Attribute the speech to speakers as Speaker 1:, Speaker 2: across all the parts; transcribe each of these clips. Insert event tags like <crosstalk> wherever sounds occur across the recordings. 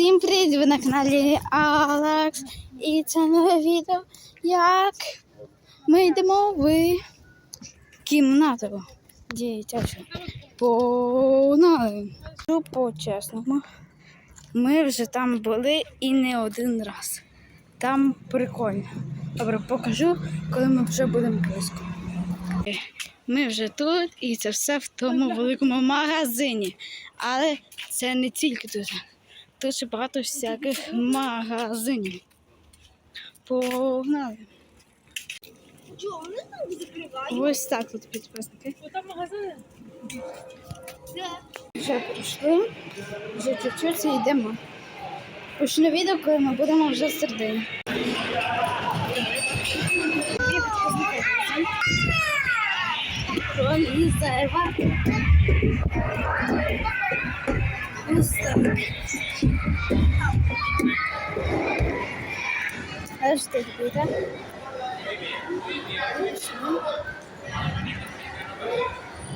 Speaker 1: Всім привіт! Ви на каналі Алекс. І це нове відео, як ми йдемо в кімнату дитячу. Погнали! Ну, по-чесному, ми вже там були і не один раз. Там прикольно. Добре, покажу, коли ми вже будемо близько. Ми вже тут, і це все в тому великому магазині. Але це не тільки тут. Ще багато всяких магазинів. Погнали. Ось так тут підписники.
Speaker 2: Там магазини?
Speaker 1: Вже прийшли, вже чуть-чуть і йдемо. Почну відео, коли ми будемо вже середині. Ось так. А що тут?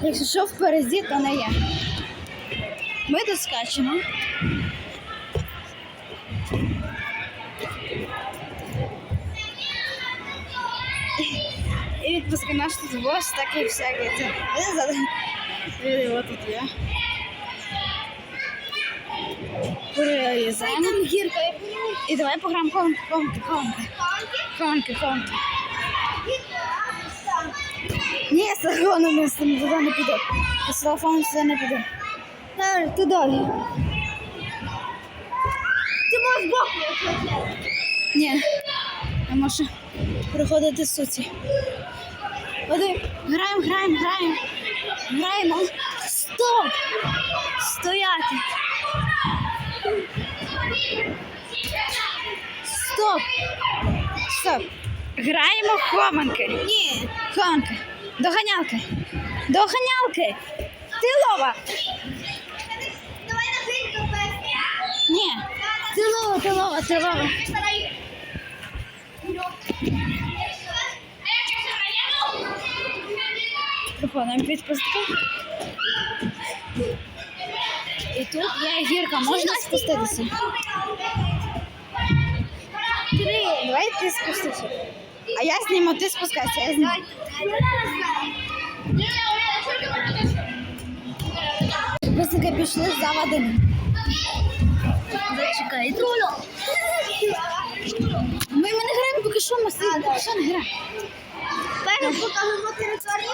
Speaker 1: Якщо що впереді, то не я. Ми доскачемо. І відпуска наш тут ось такий всякий. Це Ось тут є. Перелізаємо. І давай пограємо хованки, хованки, хованки. Хованки, хованки. Ні, з телефоном з туди не піде. З телефоном сюди не піде. Так, туди.
Speaker 2: Ти можеш боку.
Speaker 1: Ні. Я можу проходити суті. Один. Граємо, граємо, граємо. Граємо. Стоп! Стояти. Стоп! Стоп! Граємо в хованки. Ні. Хованки. Доганялки. Доганялки. Ти лова.
Speaker 2: Давай на гірку песня.
Speaker 1: Ні. Ти лова, ти лова, ти лова. Проходимо підпустку. Тут є гірка, можна спуститися. Три. Давай ти спустися. А я зніму, ти спускайся, я зніму. Підписники пішли за Вадимом. Зачекайте. Ми, ми не граємо поки що, ми сидимо, поки що не граємо.
Speaker 2: Перед покажемо територію.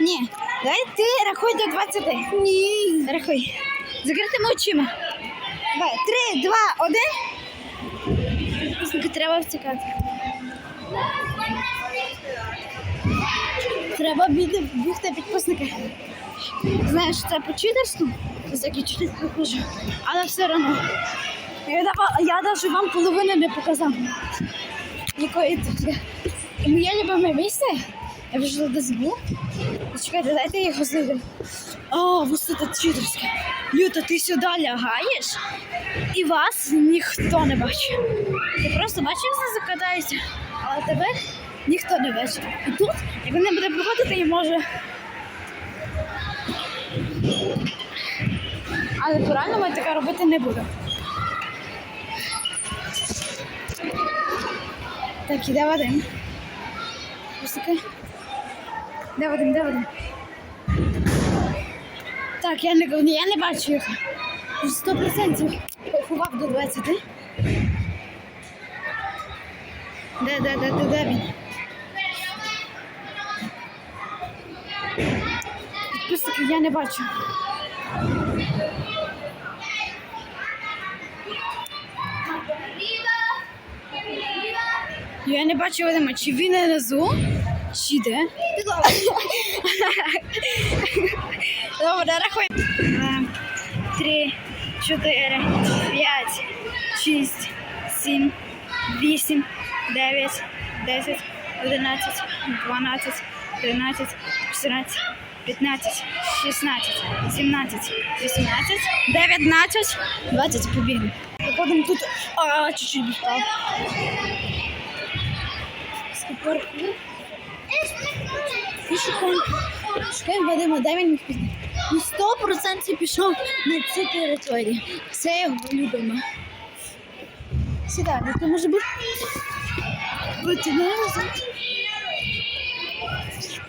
Speaker 1: Ні, давай ти рахуй до 20. Ні. Рахуй. Закритими очима. Давай, три, два, один. Треба втікати. Треба бігти, підписники. Знаєш, це по читерству, всякі читерство хожу, але все одно. Я, я навіть вам половини не показав. Якої тут є. І моє любиме місце, я вже туди збув. Чекайте, дайте я його знайду. О, ось тут читерське. Люта, ти сюди лягаєш, і вас ніхто не бачить. Ти просто бачиш, як закатаєшся, але тебе ніхто не бачить. І тут, як не буде проходити, і може. Але по-раному я таке робити не буду. Так, іде Вадим. Ось таке. Де Вадим, де? Так, я не, я не бачу їх. Сто процентів поховав до 20. Де, де, де, де, де він? Підписники я не бачу. Я не бачу Вадима, чи він внизу, чи де. Добре, рахуй. Три, чотири, п'ять, шість, сім, вісім, дев'ять, десять, одинадцять, дванадцять, тринадцять, чотирнадцять, п'ятнадцять, шістнадцять, сімнадцять, вісімнадцять, дев'ятнадцять, двадцять побігли. Виходимо тут. Чуть-чуть. Скопор. І шукаємо. Шукаємо Вадима, де він міг піти. Він 100% пішов на цю територію. Це його любимо. Сюди, це може бути.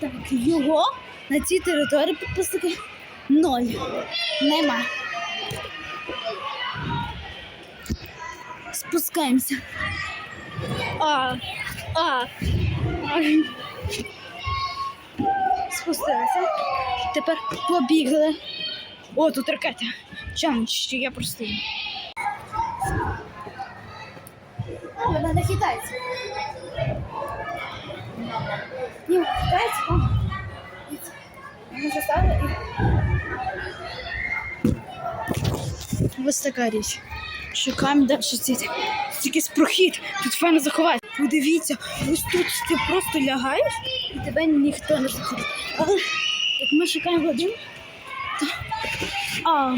Speaker 1: Так, його на цій території підписники ноль. Нема. Спускаємося. А, а. Ай. Спустилися. Тепер побігли. О, тут ракета. Чамч, що я простий. А, вона не хитається. Ні, хитається. Вона заставила і... Ось така річ. Шукаємо далі ці. Тільки прохід. Тут файно заховати. Подивіться, ось тут ти просто лягаєш і тебе ніхто не заходить. Але як ми шукаємо один. А,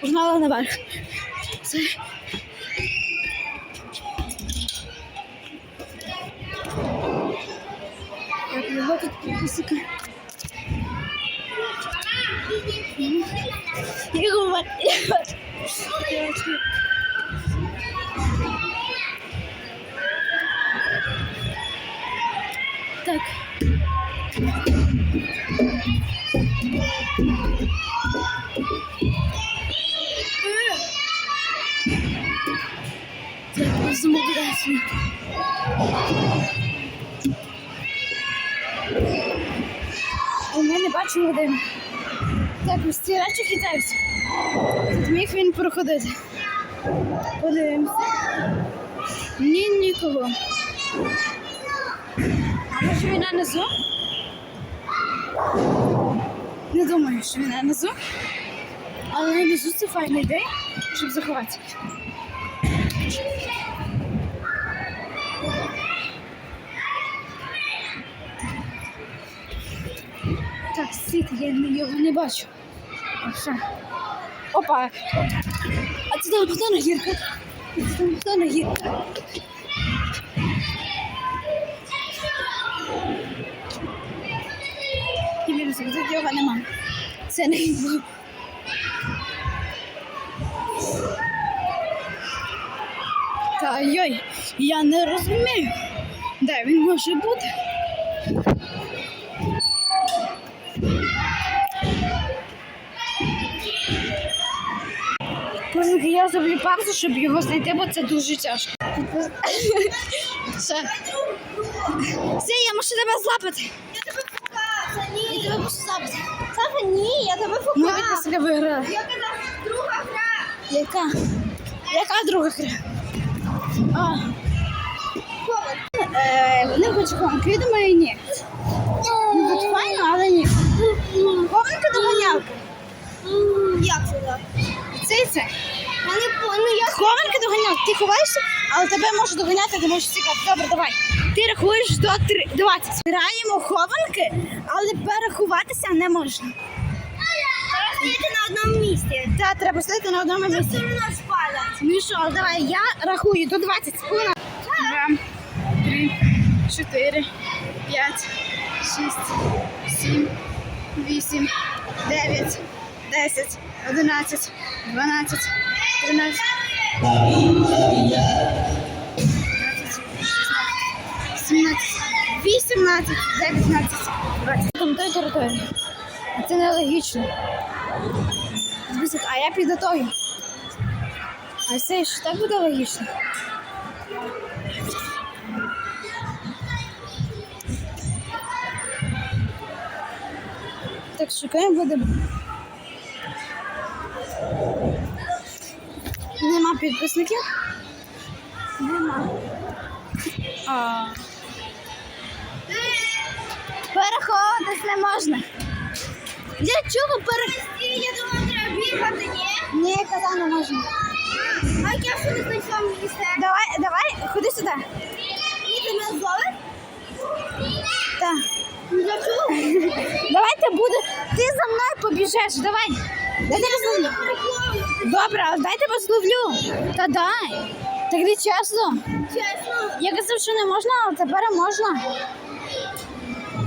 Speaker 1: погнали наверх. Це Так, його тут підписика. І бачимо один. Так, ось ці речі хитаються. Тут міг він проходити. Подивимося. Ні, нікого. А може він нанизу? Не думаю, що він нанизу. Але нанизу це файна ідея, щоб заховатися. Так, світ, я його не бачу. Все. Опа. А це там хто на гірка? Це там хто на гірка? Тут його нема. Це не він. Та йой, я не розумію, де він може бути. Послухай, я зроблю паузу, щоб його знайти, бо це дуже тяжко. Все. Все, я можу тебе злапати.
Speaker 2: Я тебе фукав, ні.
Speaker 1: Я тебе можу злапати.
Speaker 2: Саша, ні, я тебе
Speaker 1: Ми від себе виграли.
Speaker 2: Я казав, друга гра.
Speaker 1: Яка? Яка друга гра? А, е, не хочу хованки, я думаю, ні. Ну, тут файно, але ні. Хованки доганялки.
Speaker 2: Як це так?
Speaker 1: Це і це.
Speaker 2: Я не по- ну я
Speaker 1: Хованки доганялки. Ти ховаєшся, але тебе можуть доганяти, ти можеш цікати. Добре, давай. Ти рахуєш до три- 20. Граємо хованки, але переховатися не можна.
Speaker 2: Треба стояти на одному місці.
Speaker 1: Та треба стояти на одному місці. Ну і що, давай я рахую до 20 секунд. Два, три, чотири, п'ять, шість, сім, вісім, дев'ять, десять, одинадцять, дванадцять, тринадцять. 17, 18, 19, 20. Там той території. А Це нелогічно. А я підготовлю. А це ж так буде логічно. Так, шукаємо будемо. Нема підписників. Нема. А. Переходити не можна. Для чого переходити?
Speaker 2: Я думала, треба бігати, ні?
Speaker 1: Ні, казав не можна.
Speaker 2: А я ще не знайшла місце?
Speaker 1: Давай, давай, ходи сюди.
Speaker 2: Ні, ти мене зловиш?
Speaker 1: Так.
Speaker 2: Ну, Для чого? <laughs>
Speaker 1: Давайте буде. Ти за мною побіжеш. Давай. Я тебе зловлю. Добре, але дай тебе. Та дай. Так не чесно.
Speaker 2: Чесно.
Speaker 1: Я казав, що не можна, але тепер можна.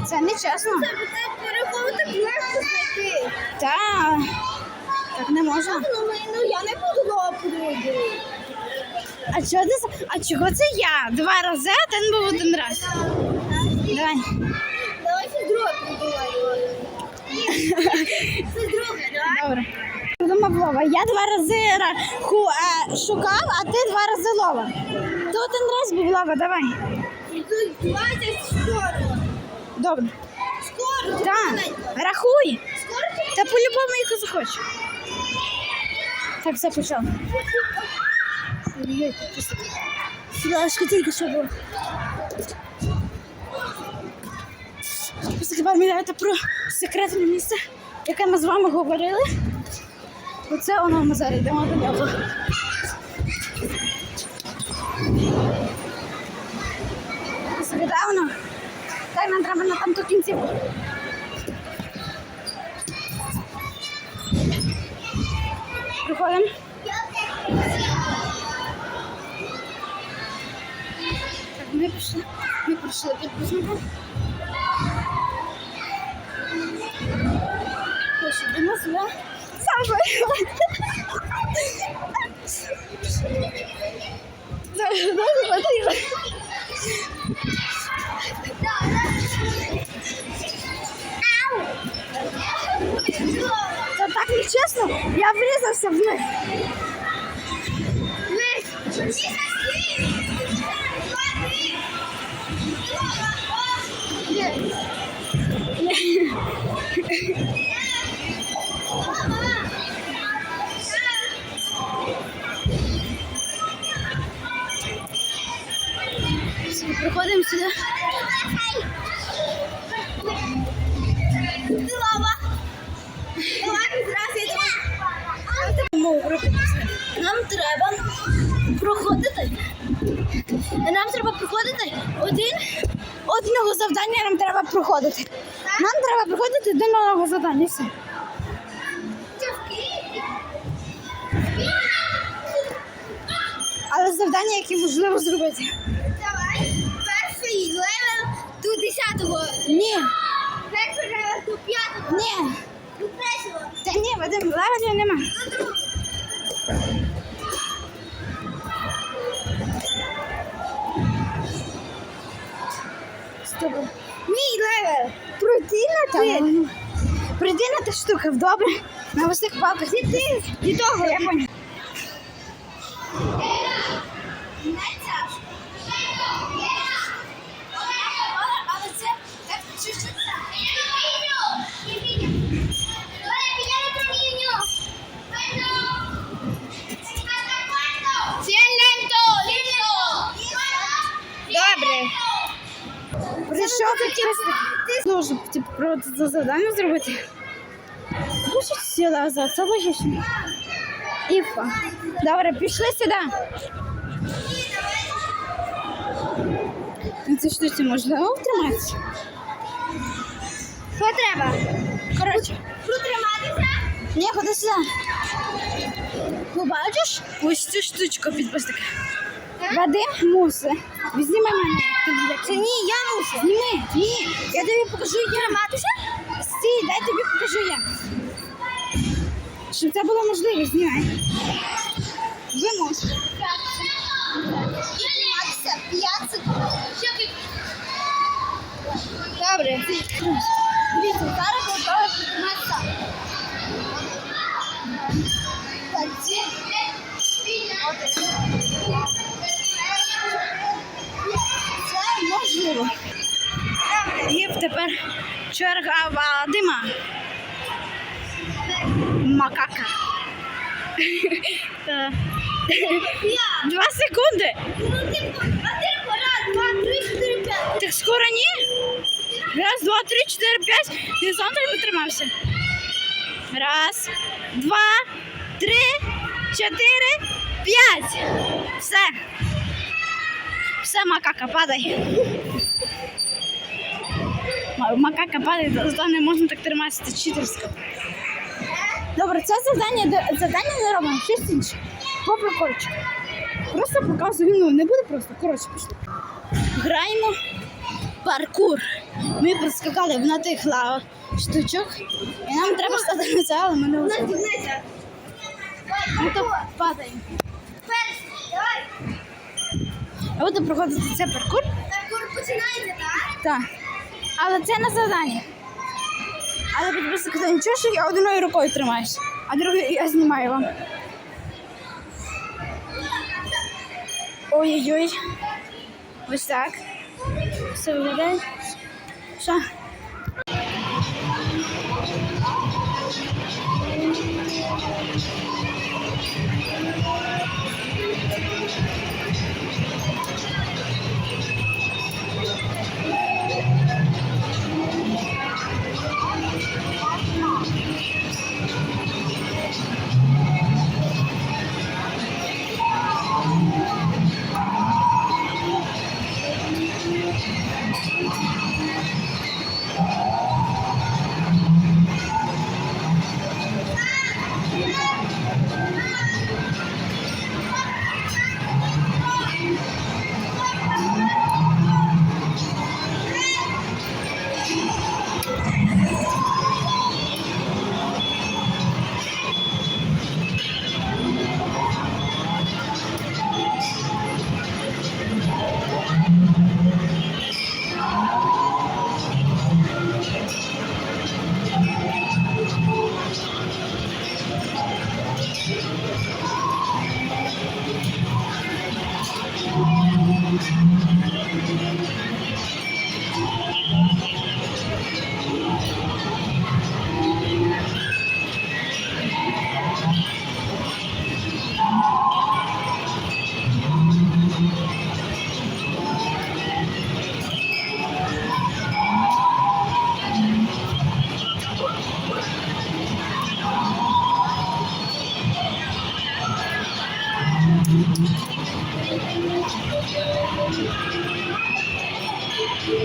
Speaker 1: Це не чесно.
Speaker 2: Це буде легко знайти.
Speaker 1: Та. Так не можна.
Speaker 2: Ну, ну я не буду лопати.
Speaker 1: Чого ти... А чого це я? Два рази, а ти був один раз. Давай.
Speaker 2: Давай щось друге придумаємо. <laughs> Щось друге, давай.
Speaker 1: Добре. Придумав Вова. Я два рази ра- ху, е, шукав, а ти два рази лова. Ти один раз був лова, давай.
Speaker 2: І тут давайте скоро.
Speaker 1: Добре.
Speaker 2: Скоро.
Speaker 1: Так, рахуй.
Speaker 2: Скоро
Speaker 1: Та по-любому яку захочу. Так, все почав. Ой-ой, тільки що була. Просто пам'ятаєте про секретне місце, яке ми з вами говорили. Оце воно ми зараз йдемо до нього. Згадав воно? Так, нам треба на там ту кінцівку. Приходимо. Так, ми пішли. Ми прийшли підписника. Ось йдемо сюди. Це так нечесно. Я врізався в них. Приходимо сюди.
Speaker 2: Нам треба проходити. Нам треба проходити один.
Speaker 1: Одного завдання нам треба проходити. Нам треба проходити до нового завдання. Все. Але завдання, які можливо зробити. Ні,
Speaker 2: левел до 5-го.
Speaker 1: ні.
Speaker 2: 3-го.
Speaker 1: Та ні, Вадим, левелів нема.
Speaker 2: До 2-го.
Speaker 1: Стоп. Мій левел. Пройти на. Пройти на те штука, добре? На усіх палках. І ти, і того, я понял.
Speaker 2: Але це так чуть-чуть.
Speaker 1: Добре. Прийшов підписник. Ну, щоб типу, про це завдання зробити. Пишуть сіла за це логічно. Іфа. Добре, пішли сюди. На цій штуці можливо втриматися? Що треба? Коротше,
Speaker 2: Протриматися.
Speaker 1: ні, ходи сюди. Побачиш ось цю штучку підписника. Вадим муси. Візьми мене. Це ні, я муси. Зніми. Ні. Я тобі покажу, як триматися. Стій, дай тобі покажу як. Щоб це було можливо, знімай. Ви муси.
Speaker 2: Триматися 5 секунд.
Speaker 1: Добре.
Speaker 2: Дивіться, зараз готові підніматися. Тоді.
Speaker 1: Це можливо. І тепер черга Вадима. Макака. Е, Два секунди. Так скоро ні? Раз, два, три, чотири, п'ять. Ти сам не тримався. Раз, два, три, чотири, п'ять. Все. Все, макака, падай. Ма- Макака падає, зато не можна так триматися, це читерсько. Добре, це завдання, завдання не робимо, щось інше. По прикольчику. Просто показую, ну не буде просто. Коротше, пішли. Граємо паркур. Ми проскакали на тих лавах штучок, і нам треба стати на це, але ми не успіли. Ми то падаємо.
Speaker 2: Перший, давай.
Speaker 1: Я буду проходити цей паркур.
Speaker 2: Паркур починається, так?
Speaker 1: Так. Але це на завдання. Але підписник, хто нічого, що я одною рукою тримаєш, а другою я знімаю вам. Ой-ой-ой. Ось так. Все виглядає. Що?
Speaker 2: Thank you.